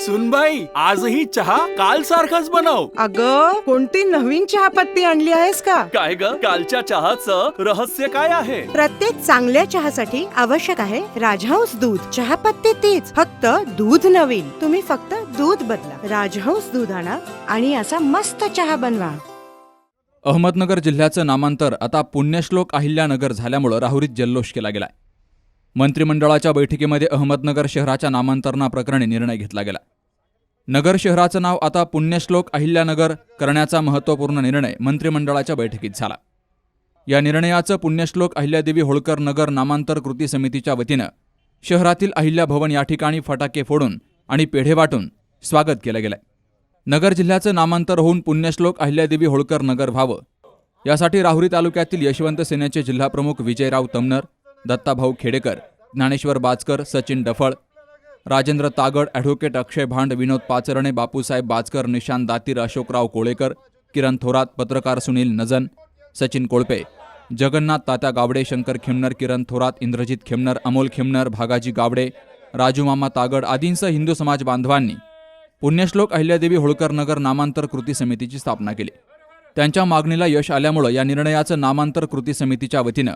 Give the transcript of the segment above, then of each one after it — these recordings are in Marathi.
सुनबाई आजही चहा काल सारखाच बनव. अग कोणती नवीन चहापत्ती आणली आहेस का? काय ग? कालच्या चहाचं रहस्य काय आहे? प्रत्येक चांगल्या चहासाठी आवश्यक आहे राजहंस दूध. चहापत्ती तीच फक्त दूध नवीन. तुम्ही फक्त दूध बदला. राजहंस दूध आणा आणि असा मस्त चहा बनवा. अहमदनगर जिल्ह्याचं नामांतर आता पुण्यश्लोक अहिल्यानगर झाल्यामुळं राहुरीत जल्लोष केला गेलाय. मंत्रिमंडळाच्या बैठकीमध्ये अहमदनगर शहराच्या नामांतरणाप्रकरणी निर्णय घेतला गेला. नगर शहराचं नाव आता पुण्यश्लोक अहिल्यानगर करण्याचा महत्त्वपूर्ण निर्णय मंत्रिमंडळाच्या बैठकीत झाला. या निर्णयाचं पुण्यश्लोक अहिल्यादेवी होळकर नगर नामांतर कृती समितीच्या वतीनं शहरातील अहिल्या भवन या ठिकाणी फटाके फोडून आणि पेढे वाटून स्वागत केलं गेलंय. नगर जिल्ह्याचं नामांतर होऊन पुण्यश्लोक अहिल्यादेवी होळकर नगर व्हावं. यासाठी राहुरी तालुक्यातील यशवंत सेनेचे जिल्हाप्रमुख विजयराव तमनर दत्ताभाऊ खेडेकर ज्ञानेश्वर बाजकर सचिन डफळ राजेंद्र तागड ॲडव्होकेट अक्षय भांड विनोद पाचरणे बापूसाहेब बाचकर निशांत दातीर अशोकराव कोळेकर किरण थोरात पत्रकार सुनील नजन सचिन कोळपे जगन्नाथ तात्या गावडे शंकर खेमनर किरण थोरात इंद्रजित खेमनर अमोल खेमनर भागाजी गावडे राजूमामा तागड आदींसह हिंदू समाज बांधवांनी पुण्यश्लोक अहिल्यादेवी होळकर नगर नामांतर कृती समितीची स्थापना केली. त्यांच्या मागणीला यश आल्यामुळं या निर्णयाचं नामांतर कृती समितीच्या वतीनं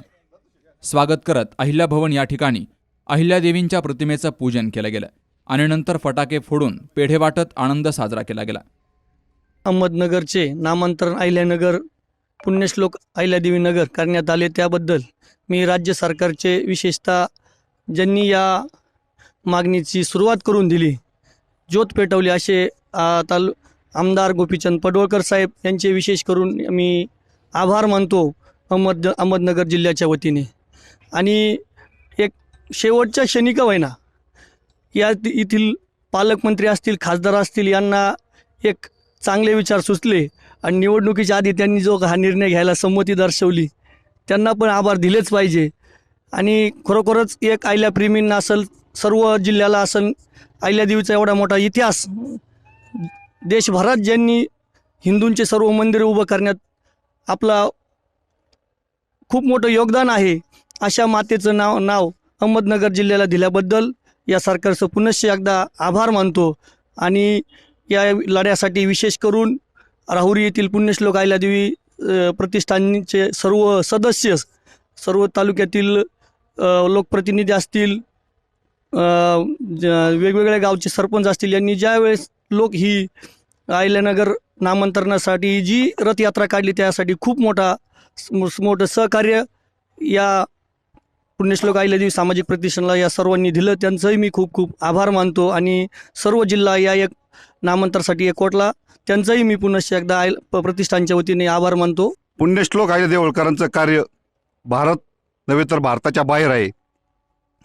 स्वागत करत अहिल्या भवन या ठिकाणी अहिल्यादेवींच्या प्रतिमेचं पूजन केलं गेलं आणि नंतर फटाके फोडून पेढे वाटत आनंद साजरा केला गेला. अहमदनगरचे नामांतरण अहिल्यानगर पुण्यश्लोक अहिल्यादेवी नगर करण्यात आले. त्याबद्दल मी राज्य सरकारचे विशेषतः ज्यांनी या मागणीची सुरुवात करून दिली ज्योत पेटवली असे ताल तालु आमदार गोपीचंद पडवळकर साहेब यांचे विशेष करून मी आभार मानतो अहमद अहमदनगर जिल्ह्याच्या वतीने. आणि शेवटच्या क्षणी का होईना या येथील पालकमंत्री असतील खासदार असतील यांना एक चांगले विचार सुचले आणि निवडणुकीच्या आधी त्यांनी जो हा निर्णय घ्यायला संमती दर्शवली त्यांना पण आभार दिलेच पाहिजे. आणि खरोखरच एक आयल्या प्रेमींना असेल सर्व जिल्ह्याला असेल देवीचा एवढा मोठा इतिहास देशभरात ज्यांनी हिंदूंचे सर्व मंदिरं उभं करण्यात आपला खूप मोठं योगदान आहे अशा मातेचं नाव नाव अहमदनगर जिल्ह्याला दिल्याबद्दल या सरकारचं पुनश्च एकदा आभार मानतो आणि या लढ्यासाठी विशेष करून राहुरी येथील पुण्यश्लोक आयलादेवी प्रतिष्ठानचे सर्व सदस्य सर्व तालुक्यातील लोकप्रतिनिधी असतील ज- वेगवेगळ्या गावचे सरपंच असतील यांनी ज्यावेळेस लोक ही आयल्यानगर नामांतरणासाठी जी रथयात्रा काढली त्यासाठी खूप मोठा मोठं सहकार्य या पुण्यश्लोक अहिल्यादेवी सामाजिक प्रतिष्ठानला या सर्वांनी दिलं. त्यांचंही मी खूप खूप आभार मानतो. आणि सर्व जिल्हा या एक नामांतरसाठी एकवटला. त्यांचंही मी पुनश्च एकदा आय प- प्रतिष्ठानच्या वतीने आभार मानतो. पुण्यश्लोक आईला देवळकरांचं कार्य भारत नव्हे तर भारताच्या बाहेर आहे.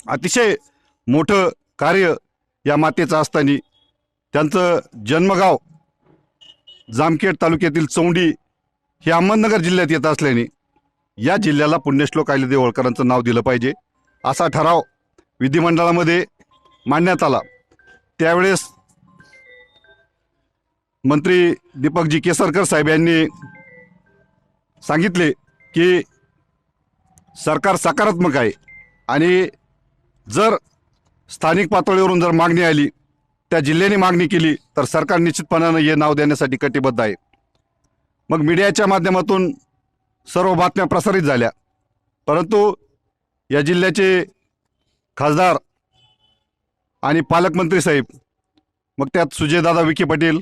अतिशय मोठं कार्य या मातेचं असताना त्यांचं जन्मगाव जामखेड तालुक्यातील चौंडी हे अहमदनगर जिल्ह्यात येत असल्याने या जिल्ह्याला पुण्यश्लोक अहिल्यादेवी होळकरांचं नाव दिलं पाहिजे. असा ठराव विधिमंडळामध्ये मांडण्यात आला. त्यावेळेस मंत्री दीपकजी केसरकर साहेब यांनी सांगितले की सरकार सकारात्मक आहे आणि जर स्थानिक पातळीवरून जर मागणी आली त्या जिल्ह्याने मागणी केली तर सरकार निश्चितपणानं हे नाव देण्यासाठी कटिबद्ध आहे. मग मीडियाच्या माध्यमातून सर्व बातम्या प्रसारित झाल्या. परंतु या जिल्ह्याचे खासदार आणि पालकमंत्री साहेब मग त्यात सुजयदादा विखे पाटील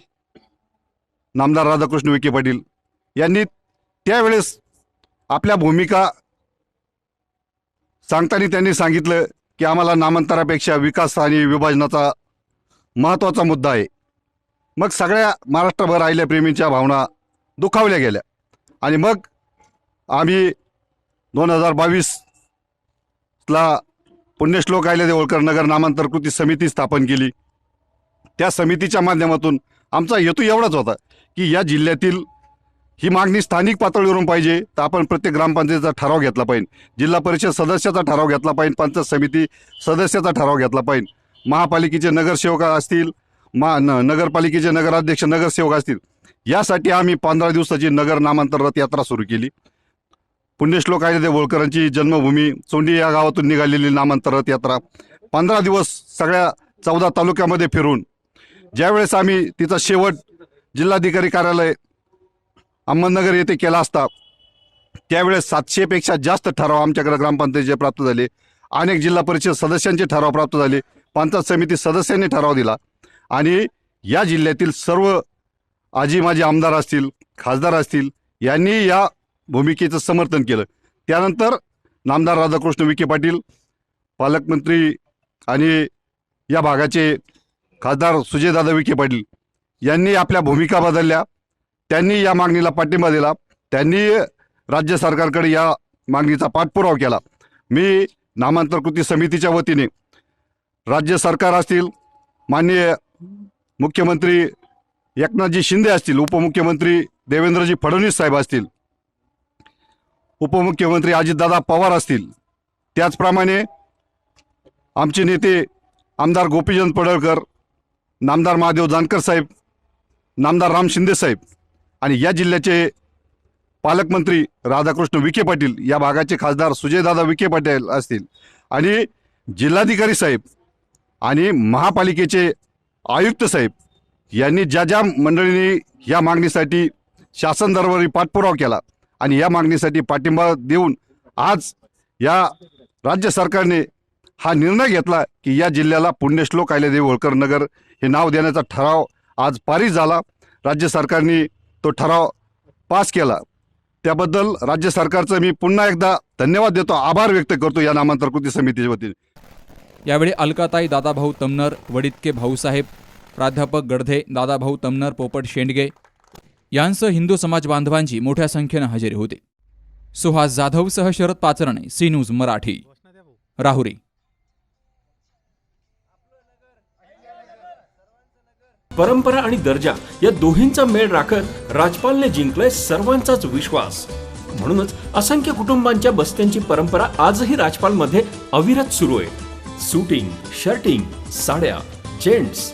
नामदार राधाकृष्ण विखे पाटील यांनी त्यावेळेस आपल्या भूमिका सांगताना त्यांनी सांगितलं की आम्हाला नामांतरापेक्षा विकास आणि विभाजनाचा महत्त्वाचा मुद्दा आहे. मग सगळ्या महाराष्ट्रभर आलेल्या प्रेमींच्या भावना दुखावल्या गेल्या आणि मग आम्ही दोन हजार बावीसला पुण्यश्लोक आयले देवळकर नगर नामांतर कृती समिती स्थापन केली. त्या समितीच्या माध्यमातून आमचा हेतू एवढाच होता की या जिल्ह्यातील ही मागणी स्थानिक पातळीवरून पाहिजे तर आपण प्रत्येक ग्रामपंचायतीचा ठराव घेतला पाहिजे. जिल्हा परिषद सदस्याचा ठराव घेतला पाहिजे. पंचायत समिती सदस्याचा ठराव घेतला पाहिजे. महापालिकेचे नगरसेवक असतील मा न नगरपालिकेचे नगराध्यक्ष नगरसेवक असतील. यासाठी आम्ही पंधरा दिवसाची नगर नामांतर रथयात्रा सुरू केली. पुण्यश्लोक अहिल्यादेवी होळकरांची जन्मभूमी. चोंडी या गावातून निघालेली नामांतरथ यात्रा पंधरा दिवस सगळ्या चौदा तालुक्यामध्ये फिरून ज्यावेळेस आम्ही तिचा शेवट जिल्हाधिकारी कार्यालय अहमदनगर येथे केला असता त्यावेळेस सातशेपेक्षा जास्त ठराव आमच्याकडे ग्रामपंचायतीचे प्राप्त झाले. अनेक जिल्हा परिषद सदस्यांचे ठराव प्राप्त झाले. पंचायत समिती सदस्यांनी ठराव दिला. आणि या जिल्ह्यातील सर्व आजी माजी आमदार असतील खासदार असतील यांनी या भूमिकेचं समर्थन केलं. त्यानंतर नामदार राधाकृष्ण विखे पाटील पालकमंत्री आणि या भागाचे खासदार सुजयदादा विखे पाटील यांनी आपल्या भूमिका बदलल्या. त्यांनी या मागणीला पाठिंबा दिला. त्यांनी राज्य सरकारकडे या मागणीचा पाठपुरावा केला. मी नामांतर कृती समितीच्या वतीने राज्य सरकार असतील माननीय मुख्यमंत्री एकनाथजी शिंदे असतील उपमुख्यमंत्री देवेंद्रजी फडणवीस साहेब असतील उपमुख्यमंत्री अजितदादा पवार असतील. त्याचप्रमाणे आमचे नेते आमदार गोपीचंद पडळकर नामदार महादेव जानकर साहेब नामदार राम शिंदे साहेब आणि या जिल्ह्याचे पालकमंत्री राधाकृष्ण विखे पाटील या भागाचे खासदार सुजयदादा विखे पाटील असतील. आणि जिल्हाधिकारी साहेब आणि महापालिकेचे आयुक्त साहेब यांनी ज्या ज्या मंडळींनी या मागणीसाठी शासन दरबारी पाठपुरावा केला आणि या मागणीसाठी पाठिंबा देऊन आज या राज्य सरकारने हा निर्णय घेतला की या जिल्ह्याला पुण्यश्लोक अहिल्यादेवी होळकर नगर हे नाव देण्याचा ठराव आज पारित झाला. राज्य सरकारने तो ठराव पास केला. त्याबद्दल राज्य सरकारचं मी पुन्हा एकदा धन्यवाद देतो. आभार व्यक्त करतो या नामांतर कृती समितीच्या वतीने. यावेळी अलकाताई दादाभाऊ तमनर वडितके भाऊसाहेब प्राध्यापक गडधे दादाभाऊ तमनर पोपट शेंडगे यांसह हिंदू समाज बांधवांची मोठ्या संख्येनं हजेरी होती. सुहास जाधवसह शरद पाचरणे सी न्यूज मराठी. राहुरी. परंपरा आणि दर्जा या दोन्हींचा मेळ राखत राजपालने जिंकलाय सर्वांचाच विश्वास. म्हणूनच असंख्य कुटुंबांच्या बस्त्यांची परंपरा आजही राजपालमध्ये अविरत सुरू आहे. सुटिंग शर्टिंग साड्या जेंट्स